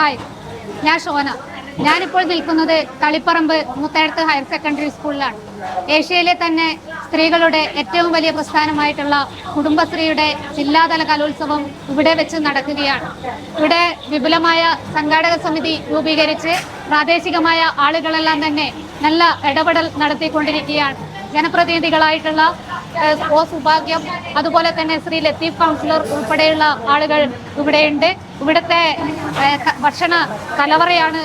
Hi ഞാൻ ഷോന. ഞാനിപ്പോൾ നിൽക്കുന്നത് തളിപ്പറമ്പ് മുത്തഴത്ത് ഹയർ സെക്കൻഡറി സ്കൂളിലാണ്. ഏഷ്യയിലെ തന്നെ സ്ത്രീകളുടെ ഏറ്റവും വലിയ പ്രസ്ഥാനമായിട്ടുള്ള കുടുംബശ്രീയുടെ ജില്ലാതല കലോത്സവം ഇവിടെ വെച്ച് നടക്കുകയാണ്. ഇവിടെ വിപുലമായ സംഘാടക സമിതി രൂപീകരിച്ച് പ്രാദേശികമായ ആളുകളെല്ലാം തന്നെ നല്ല ഇടപെടൽ നടത്തിക്കൊണ്ടിരിക്കുകയാണ്. ജനപ്രതിനിധികളായിട്ടുള്ള ഒ സുഭാഗ്യം അതുപോലെ തന്നെ ശ്രീ ലത്തീഫ് കൗൺസിലർ ഉൾപ്പെടെയുള്ള ആളുകൾ ഇവിടെയുണ്ട്. ഇവിടുത്തെ ഭക്ഷണ കലവറയാണ്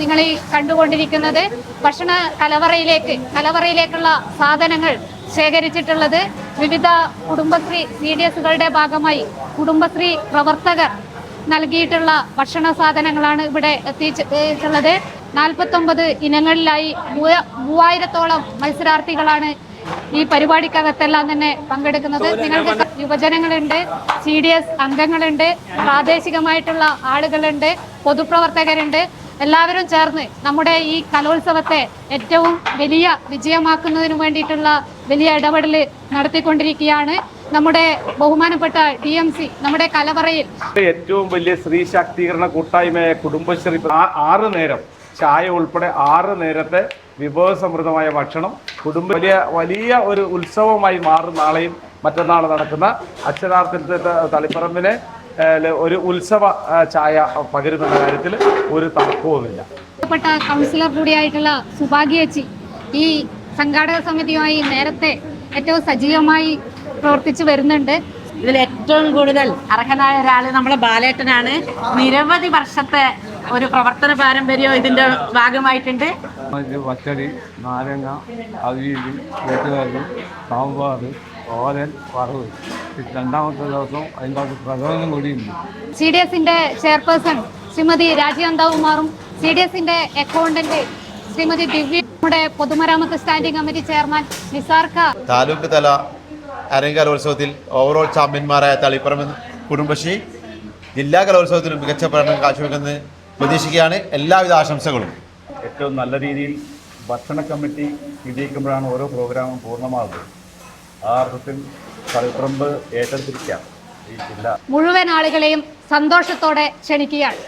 നിങ്ങൾ ഈ കണ്ടുകൊണ്ടിരിക്കുന്നത്. ഭക്ഷണ കലവറയിലേക്ക് കലവറയിലേക്കുള്ള സാധനങ്ങൾ ശേഖരിച്ചിട്ടുള്ളത് വിവിധ കുടുംബശ്രീ സി ഡി എസുകളുടെ ഭാഗമായി. കുടുംബശ്രീ പ്രവർത്തകർ നൽകിയിട്ടുള്ള ഭക്ഷണ സാധനങ്ങളാണ് ഇവിടെ എത്തിച്ചിട്ടുള്ളത് നാൽപ്പത്തൊമ്പത് ഇനങ്ങളിലായി മൂവ- മൂവായിരത്തോളം മത്സരാർത്ഥികളാണ് ഈ പരിപാടിക്കകത്തെല്ലാം തന്നെ പങ്കെടുക്കുന്നത്. നിങ്ങൾക്ക് യുവജനങ്ങളുണ്ട് സി ഡി എസ് അംഗങ്ങളുണ്ട് പ്രാദേശികമായിട്ടുള്ള ആളുകളുണ്ട് പൊതുപ്രവർത്തകരുണ്ട്. എല്ലാവരും ചേർന്ന് നമ്മുടെ ഈ കലോത്സവത്തെ ഏറ്റവും വലിയ വിജയമാക്കുന്നതിന് വേണ്ടിയിട്ടുള്ള വലിയ ഇടപെടൽ നടത്തിക്കൊണ്ടിരിക്കുകയാണ്. നമ്മുടെ ബഹുമാനപ്പെട്ട ഡി എം സി നമ്മുടെ കലവറയിൽ. ഏറ്റവും വലിയ സ്ത്രീ ശാക്തീകരണ കൂട്ടായ്മയായ കുടുംബശ്രീ ആറ് നേരം ചായ ഉൾപ്പെടെ ആറ് നേരത്തെ വിഭവസമൃദ്ധമായ ഭക്ഷണം കുടുംബ വലിയ വലിയ ഒരു ഉത്സവമായി മാറും നാളെയും മറ്റന്നാൾ നടക്കുന്ന അക്ഷരാർത്ഥത്തിൽ തളിപ്പറമ്പിനെ ഒരു ഉത്സവ ചായ പകരുന്ന കാര്യത്തിൽ ഒരു തർക്കവുമില്ല. കൗൺസിലർ കൂടിയായിട്ടുള്ള സുഭാഗ്യച്ചി ഈ സംഘാടക സമിതിയുമായി നേരത്തെ ഏറ്റവും സജീവമായി പ്രവർത്തിച്ചു വരുന്നുണ്ട്. ഇതിൽ ഏറ്റവും കൂടുതൽ അർഹനായ ഒരാൾ നമ്മളെ ബാലേട്ടനാണ്. നിരവധി വർഷത്തെ ഒരു പ്രവർത്തന പാരമ്പര്യം ഇതിന്റെ ഭാഗമായിട്ടുണ്ട്. ഇത് പച്ചടി നാരങ്ങ അവിയൽ കൂട്ടുകാരി സാമ്പാർ ഓരൻ വറവ്. രണ്ടാമത്തെ ദിവസം അതിന്റെ അകത്ത് പ്രകടനം കൂടിയുണ്ട് സി ഡി എസിന്റെ ചെയർപേഴ്സൺ ശ്രീമതി രാജീവന്താവുമാറും സി ഡി എസിന്റെ അക്കൗണ്ടന്റ് ശ്രീമതി ദിവ്യ നമ്മുടെ പൊതുമരാമത്ത് സ്റ്റാൻഡിംഗ് കമ്മിറ്റി ചെയർമാൻ നിസാർക്ക. താലൂക്ക് തല അരങ്ങ് ഓവറോൾ ചാമ്പ്യന്മാരായ തളിപ്പറമ്പ് കുടുംബശ്രീ ജില്ലാ കലോത്സവത്തിൽ മികച്ച പ്രകടനം കാഴ്ചവെക്കുന്നത് പ്രതീക്ഷിക്കുകയാണ്. എല്ലാവിധ ആശംസകളും. ഏറ്റവും നല്ല രീതിയിൽ ഭക്ഷണ കമ്മിറ്റി വിജയിക്കുമ്പോഴാണ് ഓരോ പ്രോഗ്രാമും പൂർണമാകുന്നത്. ആ അർത്ഥത്തിൽ തളിപ്പറമ്പ് ഏറ്റെടുത്തിരിക്കുകയാണ് ഈ ജില്ല. മുഴുവൻ ആളുകളെയും സന്തോഷത്തോടെ ക്ഷണിക്കുകയാണ്.